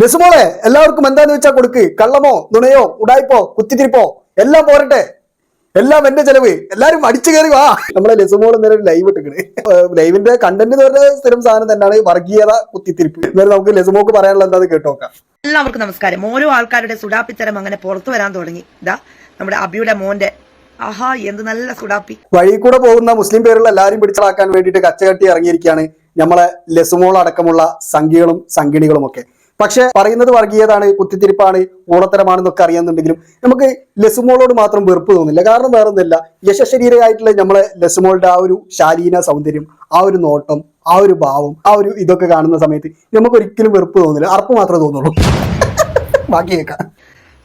ലസുമോളെ എല്ലാവർക്കും എന്താന്ന് വെച്ചാൽ കൊടുക്ക്. കള്ളമോ നുണയോ ഉടായ്പോ കുത്തിത്തിരിപ്പോ എല്ലാം പോരട്ടെ. എല്ലാം എന്റെ ചെലവ്. എല്ലാരും അടിച്ചു കയറി വാ. നമ്മളെ ലസുമോൾ ഇന്നലെ ലൈവ് ഇട്ടിക്കണ്. ലൈവിന്റെ കണ്ടന്റ് എന്ന് പറഞ്ഞ സ്ഥിരം സാധനം തന്നെയാണ് വർഗീയത കുത്തിത്തിരിപ്പ്. എന്നാലും നമുക്ക് ലസുമോക്ക് പറയാനുള്ള എന്താന്ന് കേട്ടോക്കാം എല്ലാവർക്കും നമസ്കാരം. ഓരോ ആൾക്കാരുടെ സുഡാപ്പിത്തരം അങ്ങനെ പുറത്തു വരാൻ തുടങ്ങി. ഇതാ നമ്മുടെ അബിയുടെ മോന്റെ. ആഹാ എന്ത് നല്ല സുഡാപ്പി വഴി കൂടെ പോകുന്ന മുസ്ലിം പേരുള്ള എല്ലാരും പിടിച്ചളാക്കാൻ വേണ്ടിയിട്ട് കച്ചകെട്ടി ഇറങ്ങിയിരിക്കുകയാണ് നമ്മളെ ലെസുമോൾ അടക്കമുള്ള സംഖ്യകളും സംഗിണികളും ഒക്കെ. പക്ഷെ പറയുന്നത് വർഗീയതാണ് കുത്തിത്തിരിപ്പാണ് ഓണത്തരമാണെന്നൊക്കെ അറിയാന്നുണ്ടെങ്കിലും നമുക്ക് ലസുമോളോട് മാത്രം വെറുപ്പ് തോന്നില്ല. കാരണം വേറെ ഒന്നുമില്ല യശശരീരമായിട്ടുള്ള നമ്മളെ ലസുമോളുടെ ആ ഒരു ശാലീന സൗന്ദര്യം ആ ഒരു നോട്ടം ആ ഒരു ഭാവം ആ ഒരു ഇതൊക്കെ കാണുന്ന സമയത്ത് നമുക്ക് ഒരിക്കലും വെറുപ്പ് തോന്നില്ല. അറപ്പ് മാത്രമേ തോന്നുള്ളൂ. ബാക്കി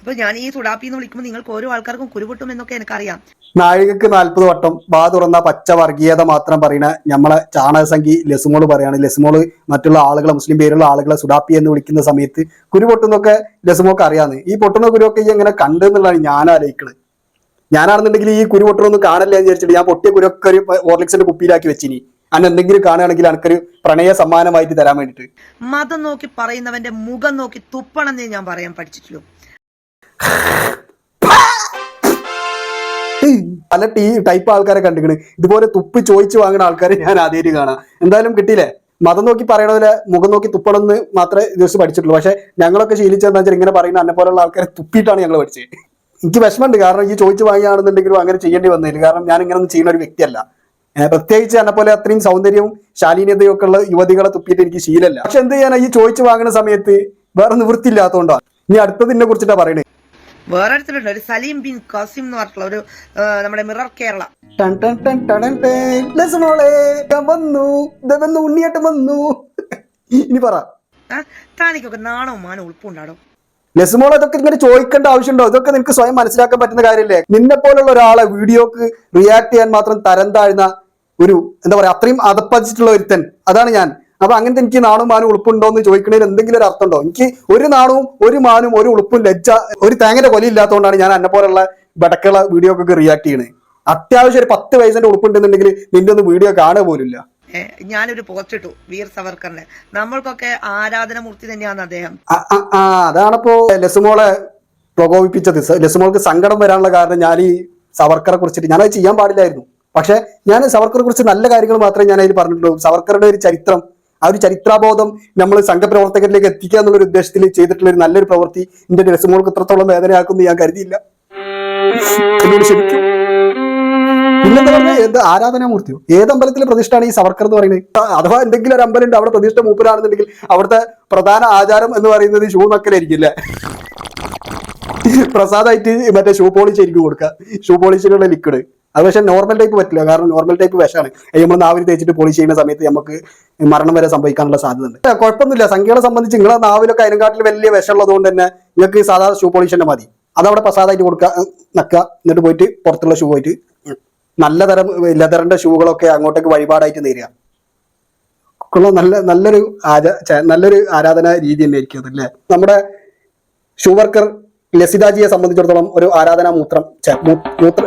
അപ്പൊ ഞാൻ ഈ സുഡാപ്പി എന്ന് വിളിക്കുമ്പോൾ നിങ്ങൾക്ക് ഓരോ ആൾക്കാർക്കും കുരുപൊട്ടും എന്നൊക്കെ എനിക്കറിയാം. നാഴികക്ക് നാൽപ്പത് വട്ടം വാ തുറന്ന പച്ച വർഗീയത മാത്രം പറയുന്ന നമ്മളെ ചാണകസംഖി ലസുമോൾ പറയാണ്. ലസുമോൾ മറ്റുള്ള ആളുകളെ മുസ്ലിം പേരുള്ള ആളുകളെ സുഡാപ്പി എന്ന് വിളിക്കുന്ന സമയത്ത് കുരു പൊട്ടുന്നൊക്കെ ലസുമോക്ക് അറിയാന്ന്. ഈ പൊട്ടുന്ന കുരുവൊക്കെ ഈ എങ്ങനെ കണ്ടു എന്നുള്ളതാണ് ഞാൻ ആലോചിക്കുന്നത് ഞാനാണെന്നുണ്ടെങ്കിൽ ഈ കുരു പൊട്ടണമൊന്നും കാണില്ല എന്ന് വിചാരിച്ചിട്ട് ഞാൻ പൊട്ടിയ കുരുവൊക്കെ ഒരു ഓർലിക്സിന്റെ കുപ്പിയിലാക്കി വെച്ചിനി. അന്ന് എന്തെങ്കിലും കാണുകയാണെങ്കിൽ എനിക്കൊരു പ്രണയ സമ്മാനമായിട്ട് തരാൻ വേണ്ടിട്ട് മതം നോക്കി പറയുന്നവന്റെ മുഖം നോക്കി തുപ്പണമെന്നേ ഞാൻ പറയാൻ പഠിച്ചിട്ടുള്ളൂ. പല ടീ ടൈപ്പ് ആൾക്കാരെ കണ്ടിക്കണ്. ഇതുപോലെ തുപ്പി ചോദിച്ചു വാങ്ങുന്ന ആൾക്കാരെ ഞാൻ ആദ്യമായിട്ട് കാണാം. എന്തായാലും കിട്ടിയില്ലേ? മതം നോക്കി പറയണ മുഖം നോക്കി തുപ്പണം എന്ന് മാത്രമേ ദിവസം പഠിച്ചിട്ടുള്ളൂ. പക്ഷെ ഞങ്ങളൊക്കെ ശീലിച്ചതെന്ന് വെച്ചാൽ ഇങ്ങനെ പറയുന്ന എന്നെ പോലുള്ള ആൾക്കാരെ തുപ്പിയിട്ടാണ് ഞങ്ങൾ പഠിച്ചത്. എനിക്ക് വിഷമമുണ്ട്. കാരണം ഈ ചോദിച്ചു വാങ്ങിയാണെന്നുണ്ടെങ്കിലും അങ്ങനെ ചെയ്യേണ്ടി വന്നില്ല. കാരണം ഞാൻ ഇങ്ങനെ ഒന്നും ചെയ്യുന്ന ഒരു വ്യക്തിയല്ല. പ്രത്യേകിച്ച് എന്നെ പോലെ അത്രയും സൗന്ദര്യവും ശാലീനതയും ഒക്കെ ഉള്ള യുവതികളെ തുപ്പിയിട്ട് എനിക്ക് ശീലമല്ല. പക്ഷെ എന്ത് ചെയ്യാനാ? ഈ ചോദിച്ചു വാങ്ങുന്ന സമയത്ത് വേറെ നിവൃത്തിയില്ലാത്തതുകൊണ്ടാണ് ഇനി അടുത്തതിനെ കുറിച്ചിട്ടാണ് പറയണേ. വേറൊരുത്തരുണ്ട് ഒരു സലീം ബിൻ കാസിം എന്ന് പറഞ്ഞിട്ടുള്ള ഒരു നമ്മുടെ മിറർ കേരള. വന്നു. വന്നു ഉണ്ണിയേട്ടൻ വന്നു. ഇനി പറ. താനിക്കൊക്കെ നാണോ മാനോ ഉൾപ്പുണ്ടാടോ ലസുമോൾ ഇതൊക്കെ ഇങ്ങനെ ചോദിക്കേണ്ട ആവശ്യമുണ്ടോ? ഇതൊക്കെ നിനക്ക് സ്വയം മനസ്സിലാക്കാൻ പറ്റുന്ന കാര്യമല്ലേ? നിന്നെ പോലുള്ള ഒരാളെ വീഡിയോക്ക് റിയാക്ട് ചെയ്യാൻ മാത്രം തരം താഴ്ന്ന ഒരു എന്താ പറയാ അത്രയും അതപ്പതിച്ചിട്ടുള്ള ഒരുത്തൻ. അതാണ് ഞാൻ. അപ്പൊ അങ്ങനത്തെ എനിക്ക് നാണും മാനും ഉളുപ്പുണ്ടോ എന്ന് ചോദിക്കണതിൽ എന്തെങ്കിലും ഒരു അർത്ഥമുണ്ടോ? എനിക്ക് ഒരു നാണവും ഒരു മാനും ഒരു ഉളുപ്പും ലജ്ജ ഒരു തേങ്ങയുടെ കൊല ഇല്ലാത്തതുകൊണ്ടാണ് ഞാൻ എന്നെ പോലുള്ള വീഡിയോ ഒക്കെ റിയാക്ട് ചെയ്യണേ. അത്യാവശ്യം ഒരു പത്ത് വയസ്സിന്റെ ഉളുപ്പുണ്ടെന്നുണ്ടെങ്കിൽ നിന്റെ ഒന്ന് വീഡിയോ കാണുക പോലില്ല ഞാനൊരു പോസ്റ്റ് ഇട്ടു വീർ സവർക്കറിന്റെ നമ്മൾക്കൊക്കെ ആരാധന മൂർത്തി തന്നെയാണ് അദ്ദേഹം. അതാണിപ്പോ ലസുമോളെ പ്രകോപിപ്പിച്ചത് ലസുമോൾക്ക് സങ്കടം വരാനുള്ള കാരണം ഞാൻ ഈ സവർക്കറെ കുറിച്ചിട്ട് ഞാനത് ചെയ്യാൻ പാടില്ലായിരുന്നു. പക്ഷെ ഞാൻ സവർക്കറെ കുറിച്ച് നല്ല കാര്യങ്ങൾ മാത്രമേ ഞാൻ അതിൽ പറഞ്ഞിട്ടുള്ളൂ. സവർക്കറുടെ ഒരു ചരിത്രം ആ ഒരു ചരിത്രാബോധം നമ്മൾ സംഘപ്രവർത്തകരിലേക്ക് എത്തിക്കുക എന്നുള്ള ഒരു ഉദ്ദേശത്തിൽ ചെയ്തിട്ടുള്ള ഒരു നല്ലൊരു പ്രവൃത്തി. എന്റെ രസമോൾക്ക് ഇത്രത്തോളം വേദനയാക്കുമെന്ന് ഞാൻ കരുതിയില്ല. ശരിക്കും എന്ത് ആരാധനാമൂർത്തിയോ? ഏത് അമ്പലത്തിലെ പ്രതിഷ്ഠയാണ് ഈ സവർക്കർ എന്ന് പറയുന്നത്? അഥവാ എന്തെങ്കിലും ഒരു അമ്പലം ഉണ്ട് അവിടെ പ്രതിഷ്ഠ മൂപ്പരാണെന്നുണ്ടെങ്കിൽ അവിടുത്തെ പ്രധാന ആചാരം എന്ന് പറയുന്നത് ഷൂ നക്കലായിരിക്കും അല്ലേ? പ്രസാദമായിട്ട് മറ്റേ ഷൂ പോളിഷ് ആയിരിക്കും കൊടുക്കുക. ഷൂ പോളിഷിനുള്ള ലിക്വിഡ് അത് പക്ഷേ നോർമൽ ടൈപ്പ് പറ്റില്ല. കാരണം നോർമൽ ടൈപ്പ് വിഷമാണ്. നമ്മൾ നാവിൽ തേച്ചിട്ട് പോളിഷ് ചെയ്യുന്ന സമയത്ത് നമുക്ക് മരണം വരെ സംഭവിക്കാനുള്ള സാധ്യത ഉണ്ട് കുഴപ്പമൊന്നുമില്ല. സംഖ്യകളെ സംബന്ധിച്ച് നിങ്ങളെ നാവിലൊക്കെ അതിനെക്കാട്ടിൽ വലിയ വിഷമുള്ളത് കൊണ്ട് തന്നെ നിങ്ങൾക്ക് സാധാരണ ഷൂ പോളിഷ് തന്നെ മതി. അതവിടെ പ്രസാദമായിട്ട് കൊടുക്കുക നക്കുക എന്നിട്ട് പോയിട്ട് പുറത്തുള്ള ഷൂ പോയിട്ട് നല്ല തരം ലെതറിന്റെ ഷൂകളൊക്കെ അങ്ങോട്ടേക്ക് വഴിപാടായിട്ട് നേരുക നല്ല നല്ലൊരു ആരാ നല്ലൊരു ആരാധന രീതി തന്നെ ആയിരിക്കും അതല്ലേ നമ്മുടെ ഷൂ വർക്കർ ലസിതാജിയെ സംബന്ധിച്ചിടത്തോളം ഒരു ആരാധനാ മൂത്രം മൂത്ര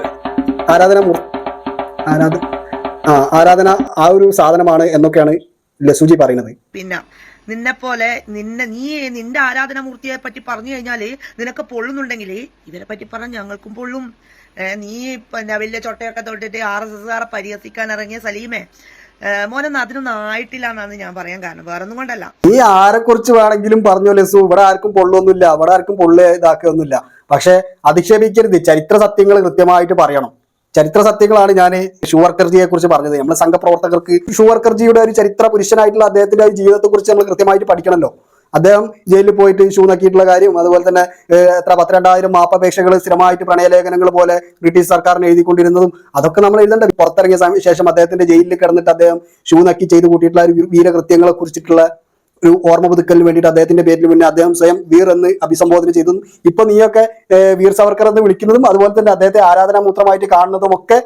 ആരാധന ആരാധന ആരാധ ആ ആരാധന ആ ഒരു സാധനമാണ് എന്നൊക്കെയാണ് ലസുജി പറയുന്നത്. പിന്നെ നിന്നെ പോലെ നിന്നെ നീ നിന്റെ ആരാധന മൂർത്തിയെ പറ്റി പറഞ്ഞു കഴിഞ്ഞാൽ നിനക്ക് പൊള്ളുന്നുണ്ടെങ്കിൽ ഇവരെ പറ്റി പറഞ്ഞ ഞങ്ങൾക്കും പൊള്ളും. നീ പിന്നെ വലിയ ചൊട്ടയൊക്കെ തൊട്ടിട്ട് ആർ എസ് എസ്കാരെ പരിഹസിക്കാൻ ഇറങ്ങിയ സലീമേ. മോനൊന്നും അതിനൊന്നും ആയിട്ടില്ല എന്നാണ് ഞാൻ പറയാൻ കാരണം. വേറെ ഒന്നും കൊണ്ടല്ല. നീ ആരെ കുറിച്ച് വേണമെങ്കിലും പറഞ്ഞു ലസു. ഇവിടെ ആർക്കും പൊള്ളൊന്നുമില്ല. ഇവിടെ ആർക്കും പൊള്ളു ഇതാക്കൊന്നുമില്ല. പക്ഷെ അധിക്ഷേപിക്കരുത്. ചരിത്ര സത്യങ്ങൾ കൃത്യമായിട്ട് പറയണം. ചരിത്ര സത്യങ്ങളാണ് ഞാൻ ഷുവർക്കർജിയെ കുറിച്ച് പറഞ്ഞത്. നമ്മുടെ സംഘപ്രവർത്തകർക്ക് ഷുവർക്കർജിയുടെ ഒരു ചരിത്ര പുരുഷനായിട്ടുള്ള അദ്ദേഹത്തിന്റെ ജീവിതത്തെ കുറിച്ച് നമ്മൾ കൃത്യമായിട്ട് പഠിക്കണമല്ലോ അദ്ദേഹം ജയിലിൽ പോയിട്ട് ഷൂ നക്കിയിട്ടുള്ള കാര്യം അതുപോലെ തന്നെ എത്ര പത്തിരണ്ടായിരം മാപ്പപേക്ഷകൾ സ്ഥിരമായിട്ട് പ്രണയലേഖനങ്ങൾ പോലെ ബ്രിട്ടീഷ് സർക്കാരിന് എഴുതിക്കൊണ്ടിരുന്നതും അതൊക്കെ നമ്മൾ എഴുതേണ്ട. പുറത്തിറങ്ങിയ ശേഷം അദ്ദേഹത്തിന്റെ ജയിലിൽ കിടന്നിട്ട് അദ്ദേഹം ഷൂ നക്കി ചെയ്ത് കൂട്ടിയിട്ടുള്ള വീരകൃത്യങ്ങളെ കുറിച്ചിട്ടുള്ള ഒരു ഓർമ്മ പുതുക്കലിന് വേണ്ടിയിട്ട് അദ്ദേഹത്തിന്റെ പേരിൽ മുന്നേ അദ്ദേഹം സ്വയം വീർ എന്ന് അഭിസംബോധന ചെയ്തതും ഇപ്പൊ നീയൊക്കെ വീർ സവർക്കർ എന്ന് വിളിക്കുന്നതും അതുപോലെ തന്നെ അദ്ദേഹത്തെ ആരാധനാമൂത്രമായിട്ട് കാണുന്നതും ഒക്കെ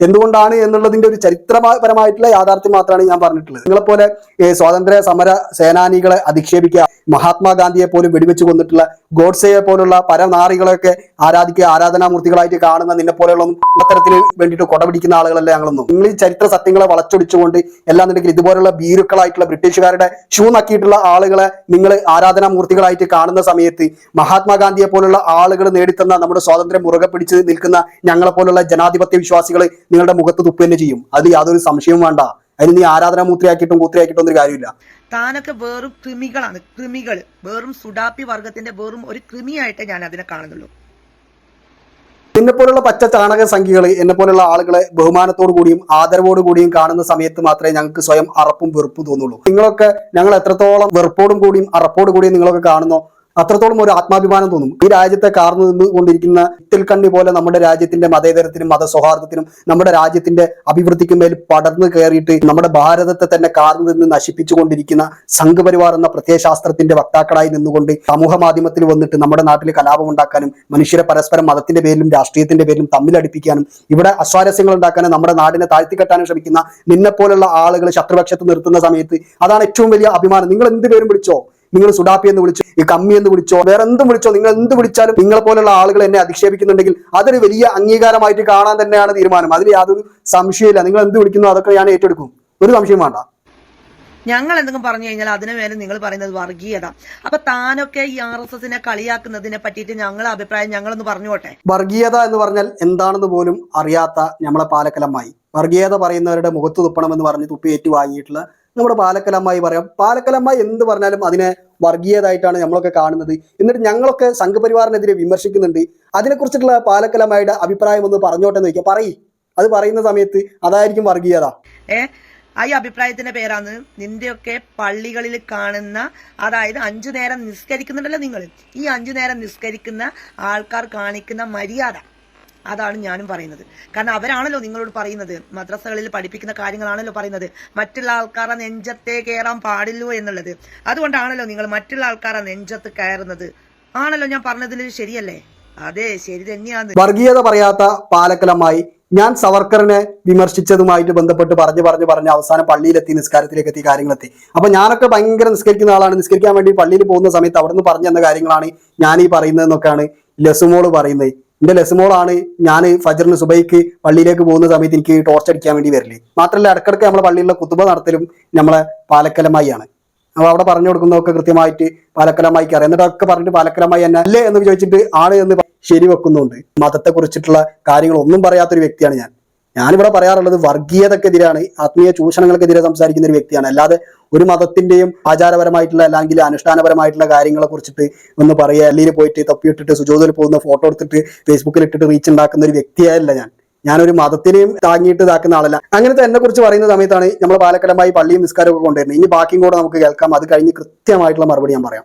എന്തുകൊണ്ടാണ് എന്നുള്ളതിന്റെ ഒരു ചരിത്രപരമായിട്ടുള്ള യാഥാർത്ഥ്യം മാത്രമാണ് ഞാൻ പറഞ്ഞിട്ടുള്ളത്. നിങ്ങളെപ്പോലെ സ്വാതന്ത്ര്യ സമര സേനാനികളെ അധിക്ഷേപിക്കുക മഹാത്മാഗാന്ധിയെ പോലും വെടിവെച്ച് കൊന്നിട്ടുള്ള ഗോഡ്സയെ പോലുള്ള പരനാറികളെയൊക്കെ ആരാധിക്കുക ആരാധനാമൂർത്തികളായിട്ട് കാണുന്ന നിന്നെ പോലെയുള്ള അത്തരത്തിന് വേണ്ടിയിട്ട് കൊടപിടിക്കുന്ന ആളുകളല്ല ഞങ്ങളൊന്നും നിങ്ങൾ ഈ ചരിത്ര സത്യങ്ങളെ വളച്ചൊടിച്ചുകൊണ്ട് എല്ലാം എല്ലാന്നുണ്ടെങ്കിൽ ഇതുപോലുള്ള ഭീരുക്കളായിട്ടുള്ള ബ്രിട്ടീഷുകാരുടെ ഷൂ നക്കിയിട്ടുള്ള ആളുകളെ നിങ്ങൾ ആരാധനാമൂർത്തികളായിട്ട് കാണുന്ന സമയത്ത് മഹാത്മാഗാന്ധിയെ പോലുള്ള ആളുകൾ നേടിത്തന്ന നമ്മുടെ സ്വാതന്ത്ര്യം മുറുകെ പിടിച്ച് നിൽക്കുന്ന ഞങ്ങളെ പോലുള്ള ജനാധിപത്യ വിശ്വാസികൾ നിങ്ങളുടെ മുഖത്ത് തുപ്പ് തന്നെ ചെയ്യും. അത് യാതൊരു സംശയവും വേണ്ട. അതിന് നീ ആരാധന മൂത്രയാക്കിയിട്ടും കൂത്രയാക്കിട്ടും ഒരു കാര്യമില്ല. താനൊക്കെ വെറും കൃമികളാണ് കൃമികൾ വെറും സുഡാപ്പി വർഗത്തിന്റെ വെറും ഒരു കൃമിയായിട്ടേ ഞാൻ അതിനെ കാണുന്നുള്ളൂ. എന്നെ പോലുള്ള പച്ച ചാണക സംഖ്യകൾ എന്നെ പോലുള്ള ആളുകളെ ബഹുമാനത്തോടു കൂടിയും ആദരവോടു കൂടിയും കാണുന്ന സമയത്ത് മാത്രമേ ഞങ്ങൾക്ക് സ്വയം അറപ്പും വെറുപ്പും തോന്നുള്ളൂ. നിങ്ങളൊക്കെ ഞങ്ങൾ എത്രത്തോളം വെറുപ്പോടും കൂടിയും അറപ്പോടും കൂടിയും നിങ്ങളൊക്കെ കാണുന്നോ അത്രത്തോളം ഒരു ആത്മാഭിമാനം തോന്നും. ഈ രാജ്യത്തെ കാർന്നു നിന്നുകൊണ്ടിരിക്കുന്ന ഇത്തിൽക്കണ്ണി പോലെ നമ്മുടെ രാജ്യത്തിന്റെ മതേതരത്തിനും മതസൗഹാർദ്ദത്തിനും നമ്മുടെ രാജ്യത്തിന്റെ അഭിവൃദ്ധിക്കും മേൽ പടർന്നു കയറിയിട്ട് നമ്മുടെ ഭാരതത്തെ തന്നെ കാർന്നു നിന്ന് നശിപ്പിച്ചുകൊണ്ടിരിക്കുന്ന സംഘപരിവാർ എന്ന പ്രത്യയശാസ്ത്രത്തിന്റെ വക്താക്കളായി നിന്നുകൊണ്ട് സമൂഹ മാധ്യമത്തിൽ വന്നിട്ട് നമ്മുടെ നാട്ടിൽ കലാപം ഉണ്ടാക്കാനും മനുഷ്യരെ പരസ്പരം മതത്തിന്റെ പേരിലും രാഷ്ട്രീയത്തിന്റെ പേരിലും തമ്മിലടിപ്പിക്കാനും ഇവിടെ അസ്വാരസ്യങ്ങൾ ഉണ്ടാക്കാനും നമ്മുടെ നാടിനെ താഴ്ത്തിക്കെട്ടാനും ശ്രമിക്കുന്ന നിന്നെ പോലുള്ള ആളുകൾ ശത്രുപക്ഷത്ത് നിർത്തുന്ന സമയത്ത് അതാണ് ഏറ്റവും വലിയ അഭിമാനം. നിങ്ങൾ എന്ത് പേരും വിളിച്ചോ? നിങ്ങൾ സുഡാപ്പി എന്ന് വിളിച്ചോ ഈ കമ്മി എന്ന് വിളിച്ചോ വേറെ എന്തും വിളിച്ചോ നിങ്ങൾ എന്ത് വിളിച്ചാലും നിങ്ങളെ പോലുള്ള ആളുകൾ എന്നെ അധിക്ഷേപിക്കുന്നുണ്ടെങ്കിൽ അതൊരു വലിയ അംഗീകാരമായിട്ട് കാണാൻ തന്നെയാണ് തീരുമാനം. അതിൽ യാതൊരു സംശയമില്ല നിങ്ങൾ എന്ത് വിളിക്കുന്നു അതൊക്കെ ഞാൻ ഏറ്റെടുക്കും. ഒരു സംശയം വേണ്ട. ഞങ്ങൾ എന്തെങ്കിലും പറഞ്ഞു കഴിഞ്ഞാൽ അതിനു മേലെ നിങ്ങൾ പറയുന്നത് വർഗീയത. അപ്പൊ താനൊക്കെ ഈ ആർ എസ് എസിനെ കളിയാക്കുന്നതിനെ പറ്റിയിട്ട് ഞങ്ങളെ അഭിപ്രായം ഞങ്ങളൊന്ന് പറഞ്ഞോട്ടെ വർഗീയത എന്ന് പറഞ്ഞാൽ എന്താണെന്ന് പോലും അറിയാത്ത നമ്മളെ പാലക്കലമായി വർഗീയത പറയുന്നവരുടെ മുഖത്ത് തുപ്പണമെന്ന് പറഞ്ഞ് തുപ്പി ഏറ്റു വാങ്ങിയിട്ടുള്ള നമ്മുടെ പാലക്കലമ്മായി പറയാം. പാലക്കലമ്മായി എന്ത് പറഞ്ഞാലും അതിനെ വർഗീയതായിട്ടാണ് നമ്മളൊക്കെ കാണുന്നത്. എന്നിട്ട് ഞങ്ങളൊക്കെ സംഘപരിവാറിനെതിരെ വിമർശിക്കുന്നുണ്ട്. അതിനെക്കുറിച്ചിട്ടുള്ള പാലക്കലമ്മയുടെ അഭിപ്രായം ഒന്ന് പറഞ്ഞോട്ടെ എന്ന് ചോദിക്കാം. പറയ്. അത് പറയുന്ന സമയത്ത് അതായിരിക്കും വർഗീയത. ആ ഈ അഭിപ്രായത്തിന്റെ പേരാണ് നിന്റെയൊക്കെ പള്ളികളിൽ കാണുന്ന അതായത് അഞ്ചു നേരം നിസ്കരിക്കുന്നുണ്ടല്ലോ നിങ്ങൾ ഈ അഞ്ചു നേരം നിസ്കരിക്കുന്ന ആൾക്കാർ കാണിക്കുന്ന മര്യാദ. അതാണ് ഞാനും പറയുന്നത്. കാരണം അവരാണല്ലോ നിങ്ങളോട് പറയുന്നത്. മദ്രസകളിൽ പഠിപ്പിക്കുന്ന കാര്യങ്ങളാണല്ലോ പറയുന്നത്. മറ്റുള്ള ആൾക്കാരെ നെഞ്ചത്തെ കയറാൻ പാടില്ലോ എന്നുള്ളത്. അതുകൊണ്ടാണല്ലോ നിങ്ങൾ മറ്റുള്ള ആൾക്കാരെ നെഞ്ചത്ത് കയറുന്നത്. ആണല്ലോ ഞാൻ പറഞ്ഞതിൽ ശരിയല്ലേ? അതെ ശരി തന്നെയാണ്. വർഗീയത പറയാത്ത പാലക്കലമായി ഞാൻ സവർക്കറിനെ വിമർശിച്ചതുമായിട്ട് ബന്ധപ്പെട്ട് പറഞ്ഞു പറഞ്ഞു പറഞ്ഞ് അവസാനം പള്ളിയിലെത്തി നിസ്കാരത്തിലേക്ക് എത്തി കാര്യങ്ങളെത്തി. അപ്പൊ ഞാനൊക്കെ ഭയങ്കര നിസ്കരിക്കുന്ന ആളാണ്. നിസ്കരിക്കാൻ വേണ്ടി പള്ളിയിൽ പോകുന്ന സമയത്ത് അവിടെ നിന്ന് പറഞ്ഞു തന്ന കാര്യങ്ങളാണ് ഞാൻ ഈ പറയുന്നതെന്നൊക്കെയാണ് ലസുമോൾ പറയുന്നത്. എന്റെ ലെസ്മോളാണ് ഞാൻ ഫജറിന് സുബൈക്ക് പള്ളിയിലേക്ക് പോകുന്ന സമയത്ത് എനിക്ക് ടോർച്ച് അടിക്കാൻ വേണ്ടി വരില്ലേ മാത്രമല്ല ഇടക്കിടക്ക് നമ്മളെ പള്ളിയിലെ കുത്തുബ നടത്തലും നമ്മളെ പാലക്കലമായിയാണ് അപ്പൊ അവിടെ പറഞ്ഞു കൊടുക്കുന്നതൊക്കെ കൃത്യമായിട്ട് പാലക്കലമായിക്ക് അറിയാം. എന്നിട്ടൊക്കെ പറഞ്ഞിട്ട് പാലക്കലമായി തന്നെ അല്ലേ എന്ന് ചോദിച്ചിട്ട് ആണ് എന്ന് ശരി വെക്കുന്നുണ്ട് മതത്തെ കുറിച്ചിട്ടുള്ള കാര്യങ്ങൾ ഒന്നും പറയാത്തൊരു വ്യക്തിയാണ് ഞാൻ. ഞാനിവിടെ പറയാറുള്ളത് വർഗീയതക്കെതിരാണ് ആത്മീയ ചൂഷണങ്ങൾക്കെതിരെ സംസാരിക്കുന്ന ഒരു വ്യക്തിയാണ്. അല്ലാതെ ഒരു മതത്തിന്റെയും ആചാരപരമായിട്ടുള്ള അല്ലെങ്കിൽ അനുഷ്ഠാനപരമായിട്ടുള്ള കാര്യങ്ങളെ കുറിച്ചിട്ട് ഒന്ന് പറയുക അല്ലെങ്കിൽ പോയിട്ട് തപ്പിയിട്ടിട്ട് സുജോതിൽ പോകുന്ന ഫോട്ടോ എടുത്തിട്ട് ഫേസ്ബുക്കിൽ ഇട്ടിട്ട് റീച്ച് ഉണ്ടാക്കുന്ന ഒരു വ്യക്തിയല്ല ഞാൻ. ഞാനൊരു മതത്തിനെയും താങ്ങിയിട്ട് ഇതാക്കുന്ന ആളല്ല. അങ്ങനത്തെ എന്നെ കുറിച്ച് പറയുന്ന സമയത്താണ് നമ്മൾ പാലക്കടമായി പള്ളിയും നിസ്കാരമൊക്കെ കൊണ്ടുവരുന്നത്. ഇനി ബാക്കിയും കൂടെ നമുക്ക് കേൾക്കാം. അത് കഴിഞ്ഞ് കൃത്യമായിട്ടുള്ള മറുപടി ഞാൻ പറയാം.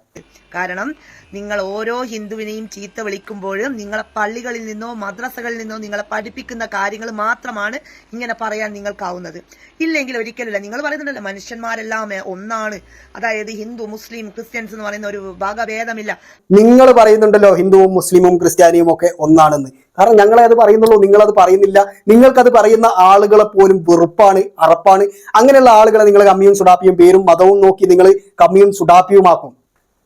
കാരണം നിങ്ങൾ ഓരോ ഹിന്ദുവിനെയും ചീത്ത വിളിക്കുമ്പോഴും നിങ്ങളെ പള്ളികളിൽ നിന്നോ മദ്രസകളിൽ നിന്നോ നിങ്ങളെ പഠിപ്പിക്കുന്ന കാര്യങ്ങൾ മാത്രമാണ് ഇങ്ങനെ പറയാൻ നിങ്ങൾക്കാവുന്നത്. ഇല്ലെങ്കിൽ ഒരിക്കലുമില്ല നിങ്ങൾ പറയുന്നുണ്ടല്ലോ മനുഷ്യന്മാരെല്ലാം ഒന്നാണ്. അതായത് ഹിന്ദു മുസ്ലിം ക്രിസ്ത്യൻസ് എന്ന് പറയുന്ന ഒരു ഭാഗഭേദമില്ല. നിങ്ങൾ പറയുന്നുണ്ടല്ലോ ഹിന്ദുവും മുസ്ലിമും ക്രിസ്ത്യാനിയും ഒക്കെ ഒന്നാണെന്ന്. കാരണം ഞങ്ങളെ അത് പറയുന്നുള്ളൂ നിങ്ങളത് പറയുന്നില്ല. നിങ്ങൾക്കത് പറയുന്ന ആളുകളെ പോലും വെറുപ്പാണ് അറപ്പാണ്. അങ്ങനെയുള്ള ആളുകളെ നിങ്ങൾ കമ്മിയും സുഡാപ്പിയും പേരും മതവും നോക്കി നിങ്ങൾ കമ്മിയും സുഡാപ്പിയുമാക്കും.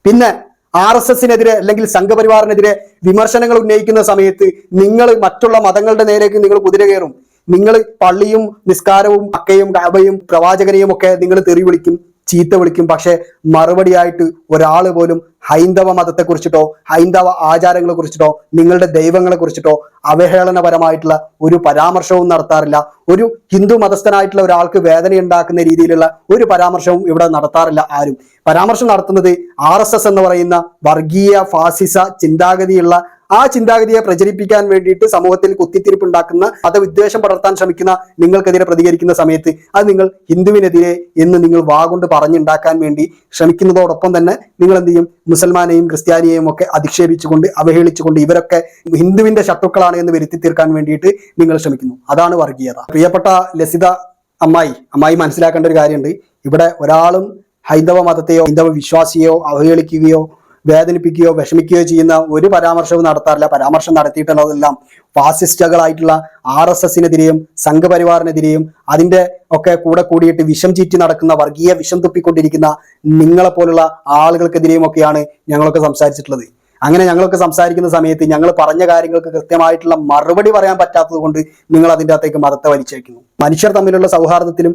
പിന്നെ ആർ എസ് എസിനെതിരെ അല്ലെങ്കിൽ സംഘപരിവാറിനെതിരെ വിമർശനങ്ങൾ ഉന്നയിക്കുന്ന സമയത്ത് നിങ്ങൾ മറ്റുള്ള മതങ്ങളുടെ നേരേക്ക് നിങ്ങൾ കുതിര കയറും. നിങ്ങൾ പള്ളിയും നിസ്കാരവും അക്കയും കാബയും പ്രവാചകനെയും ഒക്കെ നിങ്ങൾ തെറി വിളിക്കും. ചീത്ത വിളിക്കും. പക്ഷെ മറുപടിയായിട്ട് ഒരാൾ പോലും ഹൈന്ദവ മതത്തെ കുറിച്ചിട്ടോ ഹൈന്ദവ ആചാരങ്ങളെ കുറിച്ചിട്ടോ നിങ്ങളുടെ ദൈവങ്ങളെ കുറിച്ചിട്ടോ അവഹേളനപരമായിട്ടുള്ള ഒരു പരാമർശവും നടത്താറില്ല. ഒരു ഹിന്ദു മതസ്ഥനായിട്ടുള്ള ഒരാൾക്ക് വേദന ഉണ്ടാക്കുന്ന രീതിയിലുള്ള ഒരു പരാമർശവും ഇവിടെ നടത്താറില്ല ആരും. പരാമർശം നടത്തുന്നത് ആർ എന്ന് പറയുന്ന വർഗീയ ഫാസിസ ചിന്താഗതിയുള്ള ആ ചിന്താഗതിയെ പ്രചരിപ്പിക്കാൻ വേണ്ടിയിട്ട് സമൂഹത്തിൽ കുത്തിത്തിരിപ്പുണ്ടാക്കുന്ന മതവിദ്വേഷം പടർത്താൻ ശ്രമിക്കുന്ന നിങ്ങൾക്കെതിരെ പ്രതികരിക്കുന്ന സമയത്ത് അത് നിങ്ങൾ ഹിന്ദുവിനെതിരെ എന്ന് നിങ്ങൾ വാഗൊണ്ട് പറഞ്ഞുണ്ടാക്കാൻ വേണ്ടി ശ്രമിക്കുന്നതോടൊപ്പം തന്നെ നിങ്ങൾ എന്ത് ചെയ്യും? മുസൽമാനെയും ക്രിസ്ത്യാനിയെയും ഒക്കെ അധിക്ഷേപിച്ചുകൊണ്ട് അവഹേളിച്ചുകൊണ്ട് ഇവരൊക്കെ ഹിന്ദുവിന്റെ ശത്രുക്കളാണ് എന്ന് വരുത്തി തീർക്കാൻ വേണ്ടിയിട്ട് നിങ്ങൾ ശ്രമിക്കുന്നു. അതാണ് വർഗീയത. പ്രിയപ്പെട്ട ലസിത അമ്മായി അമ്മായി മനസ്സിലാക്കേണ്ട ഒരു കാര്യമുണ്ട്. ഇവിടെ ഒരാളും ഹൈന്ദവ മതത്തെയോ ഹൈന്ദവ വിശ്വാസിയോ അവഹേളിക്കുകയോ വേദനിപ്പിക്കുകയോ വിഷമിക്കുകയോ ചെയ്യുന്ന ഒരു പരാമർശവും നടത്താറില്ല. പരാമർശം നടത്തിയിട്ടുള്ളതെല്ലാം ഫാസിസ്റ്റുകളായിട്ടുള്ള ആർ എസ് എസിനെതിരെയും സംഘപരിവാറിനെതിരെയും അതിന്റെ ഒക്കെ കൂടെ കൂടിയിട്ട് വിഷം ചീറ്റി നടക്കുന്ന വർഗീയ വിഷം തുപ്പിക്കൊണ്ടിരിക്കുന്ന നിങ്ങളെപ്പോലുള്ള ആളുകൾക്കെതിരെയും ഒക്കെയാണ് ഞങ്ങളൊക്കെ സംസാരിച്ചിട്ടുള്ളത്. അങ്ങനെ ഞങ്ങളൊക്കെ സംസാരിക്കുന്ന സമയത്ത് ഞങ്ങൾ പറഞ്ഞ കാര്യങ്ങൾക്ക് കൃത്യമായിട്ടുള്ള മറുപടി പറയാൻ പറ്റാത്തത് കൊണ്ട് നിങ്ങൾ അതിന്റെ അകത്തേക്ക് മതത്തെ വലിച്ചേക്കുന്നു മനുഷ്യർ തമ്മിലുള്ള സൗഹാർദ്ദത്തിലും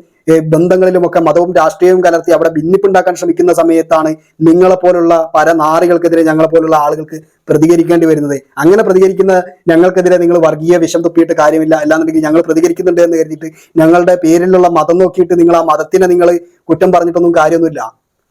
ബന്ധങ്ങളിലുമൊക്കെ മതവും രാഷ്ട്രീയവും കലർത്തി അവിടെ ഭിന്നിപ്പുണ്ടാക്കാൻ ശ്രമിക്കുന്ന സമയത്താണ് നിങ്ങളെപ്പോലുള്ള പല നാറികൾക്കെതിരെ ഞങ്ങളെപ്പോലുള്ള ആളുകൾക്ക് പ്രതികരിക്കേണ്ടി വരുന്നത്. അങ്ങനെ പ്രതികരിക്കുന്ന ഞങ്ങൾക്കെതിരെ നിങ്ങൾ വർഗീയ വിഷം തുപ്പിയിട്ട് കാര്യമില്ല. അല്ലാന്നുണ്ടെങ്കിൽ ഞങ്ങൾ പ്രതികരിക്കുന്നുണ്ട് എന്ന് കരുതിയിട്ട് ഞങ്ങളുടെ പേരിലുള്ള മതം നോക്കിയിട്ട് നിങ്ങൾ ആ മതത്തിനെ നിങ്ങൾ കുറ്റം പറഞ്ഞിട്ടൊന്നും കാര്യമൊന്നുമില്ല.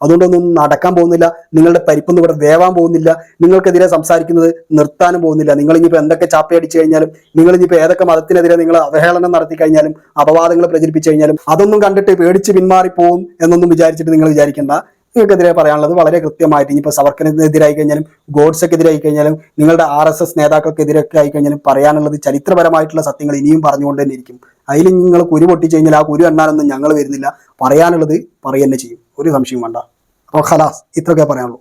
അതുകൊണ്ടൊന്നും നടക്കാൻ പോകുന്നില്ല. നിങ്ങളുടെ പരിപ്പൊന്നും ഇവിടെ വേവാൻ പോകുന്നില്ല. നിങ്ങൾക്കെതിരെ സംസാരിക്കുന്നത് നിർത്താനും പോകുന്നില്ല. നിങ്ങൾ ഇനിയിപ്പോൾ എന്തൊക്കെ ചാപ്പയടിച്ചു കഴിഞ്ഞാലും നിങ്ങൾ ഇനിയിപ്പോൾ ഏതൊക്കെ മതത്തിനെതിരെ നിങ്ങൾ അവഹേളനം നടത്തി കഴിഞ്ഞാലും അപവാദങ്ങൾ പ്രചരിപ്പിച്ചു കഴിഞ്ഞാലും അതൊന്നും കണ്ടിട്ട് പേടിച്ച് പിന്മാറിപ്പോകും എന്നൊന്നും വിചാരിച്ചിട്ട് നിങ്ങൾ വിചാരിക്കേണ്ട. നിങ്ങൾക്കെതിരെ പറയാനുള്ളത് വളരെ കൃത്യമായിട്ട് ഇനിയിപ്പോൾ സവർക്കനെതിരായി കഴിഞ്ഞാലും ഗോഡ്സക്കെതിരായി കഴിഞ്ഞാലും നിങ്ങളുടെ ആർ എസ് എസ് നേതാക്കൾക്കെതിരൊക്കെ ആയി കഴിഞ്ഞാലും പറയാനുള്ളത് ചരിത്രപരമായിട്ടുള്ള സത്യങ്ങൾ ഇനിയും പറഞ്ഞുകൊണ്ട് തന്നെ ഇരിക്കും. അതിൽ നിങ്ങൾ കുരു പൊട്ടിച്ചു കഴിഞ്ഞാൽ ആ കുരു എണ്ണാനൊന്നും ഞങ്ങൾ വരുന്നില്ല. പറയാനുള്ളത് പറയുക തന്നെ ചെയ്യും. ഒരു സംശയം വേണ്ട. അപ്പോൾ ഖലാസ് ഇത്രയൊക്കെ പറയാനുള്ളൂ.